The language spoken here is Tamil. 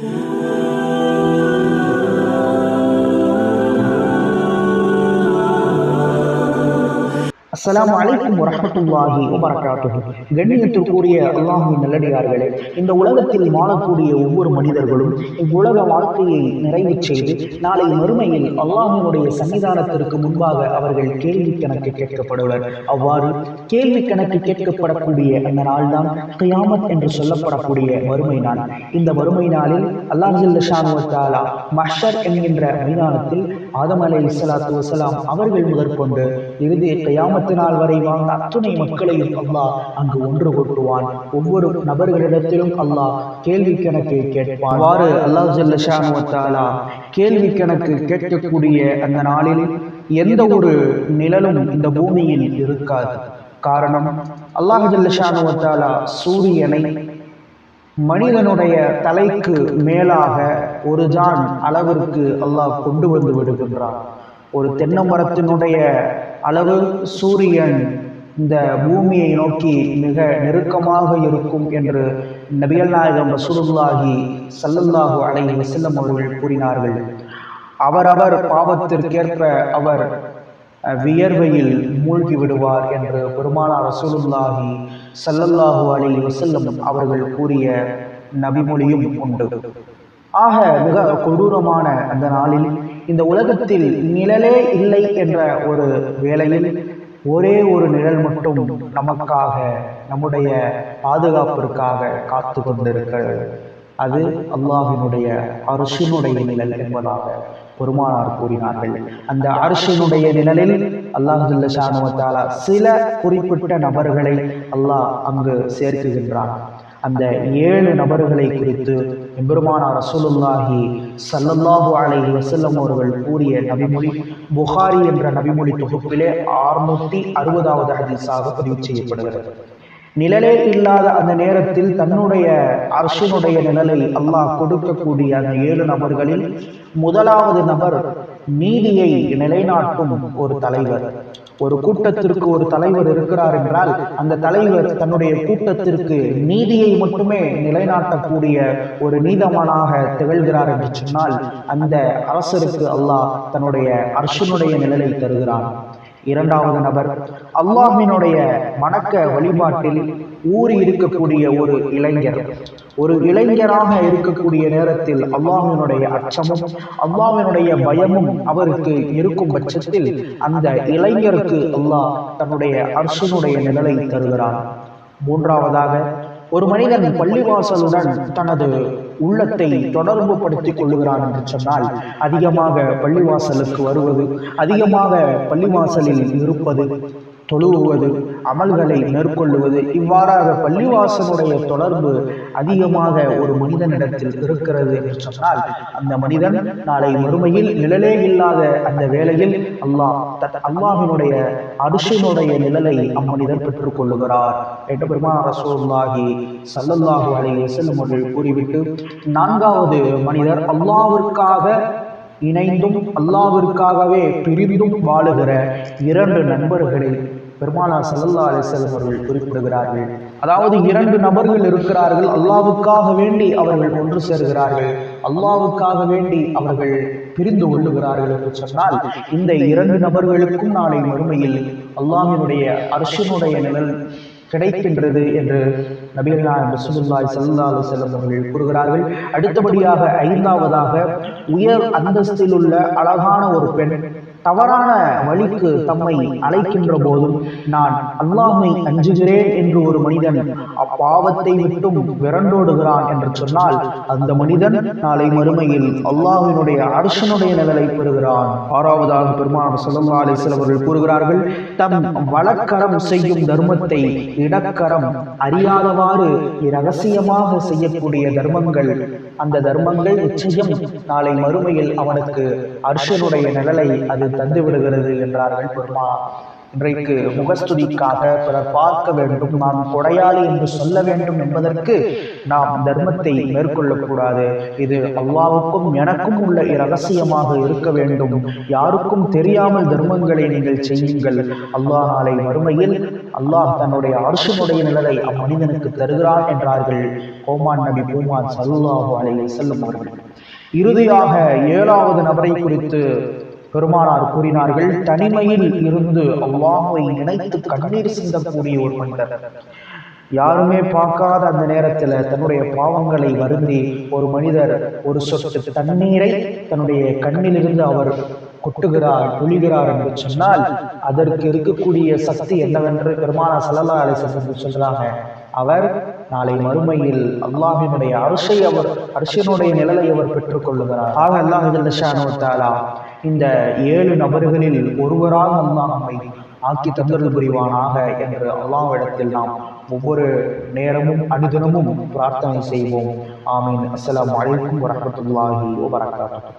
Ooh. அஸ்லாம் அலைக்கும் வரஹ்மத்துல்லாஹி வபரகாத்துஹு. கண்ணியத்திற்குரிய அல்லாஹின் நல்லடியார்களே இந்த உலகத்தில் வாழக்கூடிய ஒவ்வொரு மனிதர்களும் இவ்வுலக வாழ்க்கையை நிறைவு செய்து நாளை மறுமையில் அல்லாஹினுடைய சன்னிதானத்திற்கு முன்பாக அவர்கள் கேள்வி கணக்கு கேட்கப்படுவர். அவ்வாறு கேள்வி கணக்கு கேட்கப்படக்கூடிய அந்த நாள்தான் கியாமத் என்று சொல்லப்படக்கூடிய வறுமை நாள். இந்த வறுமை நாளில் அல்லாஹ் ஜல்லஷானுவத்தாலா என்கின்ற மைதானத்தில் ஆதம் அலை இஸ்லாத்து வசலாம் அவர்கள் முதற்கொண்டு இறுதி கயாமத்து நாள் வரை வாழ்ந்த அத்துணை மக்களையும் அல்லாஹ் அங்கு ஒன்று கூட்டுவான். ஒவ்வொரு நபர்களிடத்திலும் அல்லாஹ் கேள்வி கணக்கு கேட்பான். அவ்வாறு அல்லாஹ் ஜல்லஷானுவத்தாலா கேள்வி கணக்கு கேட்கக்கூடிய அந்த நாளில் எந்த ஒரு நிழலும் இந்த பூமியில் இருக்காது. காரணம் அல்லாஹ் ஜல்லஷானுவத்தாலா சூரியனை மனிதனுடைய தலைக்கு மேலாக ஒரு ஜான் அளவிற்கு அல்லாஹ் கொண்டு வந்து விடுகின்றான். ஒரு தென்னை மரத்தினுடைய அளவு சூரியன் இந்த பூமியை நோக்கி மிக நெருக்கமாக இருக்கும் என்று நபிகள் நாயகம் ரசூலுல்லாஹி சல்லல்லாஹு அலைஹி வசல்லம் அவர்கள் கூறினார்கள். அவரவர் பாவத்திற்கேற்ப அவர் வியர்வையில் மூழ்கி விடுவார் என்று பெருமானார் ரசூலுல்லாஹி சல்லல்லாஹு அலைஹி வசல்லம் அவர்கள் கூறிய நபிமொழியும் உண்டு. ஆக மிக கொடூரமான அந்த நாளில் இந்த உலகத்தில் நிழலே இல்லை என்ற ஒரு வேளையில் ஒரே ஒரு நிழல் மட்டும் நமக்காக நம்முடைய பாதுகாப்பிற்காக காத்து கொண்டிருக்கிறது. அது அல்லாஹினுடைய அரிசினுடைய நிழல் என்பதாக பெருமானார் கூறினார்கள். அந்த அரிசினுடைய நிழலில் அல்லாஹ் ஜல்லஷானுவத்தாலா சில குறிப்பிட்ட நபர்களை அல்லாஹ் அங்கு சேர்க்குகின்றான். அந்த ஏழு நபர்களை குறித்து எம்பெருமானார் ரசூலுல்லாஹி சல்லல்லாஹு அலைஹி வசல்லம் அவர்கள் கூறிய நபிமொழி புகாரி என்ற நபிமொழி தொகுப்பிலே ஆறுநூத்தி அறுபதாவது ஹதீஸாக பதிவு செய்யப்படுகிறது. நிழலே இல்லாத அந்த நேரத்தில் தன்னுடைய அரசனுடைய நிழலை அல்லாஹ் கொடுக்கக்கூடிய அந்த ஏழு நபர்களில் முதலாவது நபர் நீதியை நிலைநாட்டும் ஒரு தலைவர். ஒரு கூட்டத்திற்கு ஒரு தலைவர் இருக்கிறார் என்றால் அந்த தலைவர் தன்னுடைய கூட்டத்திற்கு நீதியை மட்டுமே நிலைநாட்டக்கூடிய ஒரு நீதமானாக திகழ்கிறார் என்று சொன்னால் அந்த அரசருக்கு அல்லாஹ் தன்னுடைய அரசனுடைய நிழலை தருகிறான். இரண்டாவது நபர் அல்லாஹினுடைய வணக்க வழிபாட்டில் ஊறி இருக்கக்கூடிய ஒரு இளைஞர். ஒரு இளைஞராக இருக்கக்கூடிய நேரத்தில் அல்லாஹினுடைய அச்சமும் அல்லாஹினுடைய பயமும் அவருக்கு இருக்கும் பட்சத்தில் அந்த இளைஞருக்கு அல்லாஹ் தன்னுடைய அர்ஷனுடைய நிழலை தருகிறார் மூன்றாவதாக ஒரு மனிதன் பள்ளிவாசலுடன் தனது உள்ளத்தை தொடர்பு படுத்திக் கொள்ளுகிறான் என்று சொன்னால் அதிகமாக பள்ளிவாசலுக்கு வருவது அதிகமாக பள்ளிவாசலில் இருப்பது தொழுவுவது அமல்களை மேற்கொள்ளுவது இவ்வாறாக பள்ளிவாசனுடைய தொடர்பு அதிகமாக ஒரு மனிதனிடத்தில் இருக்கிறது என்று சொன்னால் அந்த மனிதன் நாளை மறுமையில் நிழலே இல்லாத அந்த வேளையில் அல்லாஹ் தன் அல்லாஹினுடைய அரிசனுடைய நிழலை அம்மனிதர் பெற்றுக் கொள்ளுகிறார் என்று பெருமா ரசூலுல்லாஹி சல்லல்லாஹு அலைஹி செல்லும் அவர்கள் கூறிவிட்டு நான்காவது மனிதர் அல்லாவிற்காக இணைந்தும் அல்லாவிற்காகவே பிரிந்தும் வாழுகிற இரண்டு நண்பர்களை பெருமானார் சல்லா அலிசல்லம் அவர்கள் குறிப்பிடுகிறார்கள். அதாவது இரண்டு நபர்கள் இருக்கிறார்கள். அல்லாவுக்காக வேண்டி அவர்கள் ஒன்று சேர்கிறார்கள். அல்லாவுக்காக வேண்டி அவர்கள் பிரிந்து கொள்ளுகிறார்கள் என்று சொன்னால் இந்த இரண்டு நபர்களுக்கும் நாளை மறுமையில் அல்லாஹினுடைய அரசனுடைய நிழல் கிடைக்கின்றது என்று நபிகள் ரசூலுல்லாய் சல்லா ஸல்லல்லாஹு அலைஹி அவர்கள் கூறுகிறார்கள். அடுத்தபடியாக ஐந்தாவதாக உயர் அந்தஸ்தில் உள்ள அழகான ஒரு பெண் தவறான வழிக்கு தம்மை அழைக்கின்ற போதும் நான் அல்லாஹை அஞ்சுகிறேன் என்று ஒரு மனிதன் அப்பாவத்தை விட்டும் விரண்டோடுகிறான் என்று சொன்னால் அந்த மனிதன் நாளை மறுமையில் அல்லாஹினுடைய அரசனுடைய நிழலை பெறுகிறான். ஆறாவதாக பெருமான ஸல்லல்லாஹு அலைஹி கூறுகிறார்கள் தம் வழக்கரம் செய்யும் தர்மத்தை இடக்கரம் அறியாதவாறு இரகசியமாக செய்யக்கூடிய தர்மங்கள் அந்த தர்மங்கள் நிச்சயம் நாளை மறுமையில் அவனுக்கு அர்ஷனுடைய நிழலை அது தந்து விடுகிறது என்றார்கள் பெருமா. இன்றைக்கு முகஸ்துதிக்காக பிறர் பார்க்க வேண்டும். நாம் கொடையாளி என்று சொல்ல வேண்டும் என்பதற்கு நாம் தர்மத்தை மேற்கொள்ளக்கூடாது. இது அல்லாவுக்கும் எனக்கும் உள்ள இரகசியமாக இருக்க வேண்டும். யாருக்கும் தெரியாமல் தர்மங்களை நீங்கள் செய்யுங்கள். அல்லாஹ் நாளை மறுமையில் அல்லாஹ் தன்னுடைய அரசனுடைய நிழலை அம்மனிதனுக்கு தருகிறான் என்றார்கள். கோமான் நபி பூமான் சல்லாஹு அலையை செல்லும் அவர்கள். இறுதியாக ஏழாவது நபரை குறித்து பெருமானார் கூறினார்கள் தனிமையில் இருந்து அவ்வாவை நினைத்து கண்ணீர் சிந்தக்கூடிய ஒரு மனிதர். யாருமே பார்க்காத அந்த நேரத்தில் தன்னுடைய பாவங்களை வருந்தி ஒரு மனிதர் ஒரு சொட்டு தண்ணீரை தன்னுடைய கண்ணிலிருந்து அவர் கொட்டுகிறார் பொழிகிறார் என்று சொன்னால் அதற்கு இருக்கக்கூடிய சக்தி என்னவென்று பெருமானா சல்லல்லா அலை சொல்றாங்க. அவர் நாளை மறுமையில் அல்லாஹினுடைய அரிசை அவர் அரிசியனுடைய நிழலை அவர் பெற்றுக் கொள்ளுகிறார். ஆக அல்லாஹ் தாலா இந்த ஏழு நபர்களில் ஒருவராக அல்லாஹ் நம்மை ஆக்கி தந்தருள் புரிவானாக என்று அல்லாவிடத்தில் நாம் ஒவ்வொரு நேரமும் அனுதினமும் பிரார்த்தனை செய்வோம். ஆமீன். அஸ்ஸலாமு அலைக்கும் வரஹ்மத்துல்லாஹி வபரகாத்துஹு.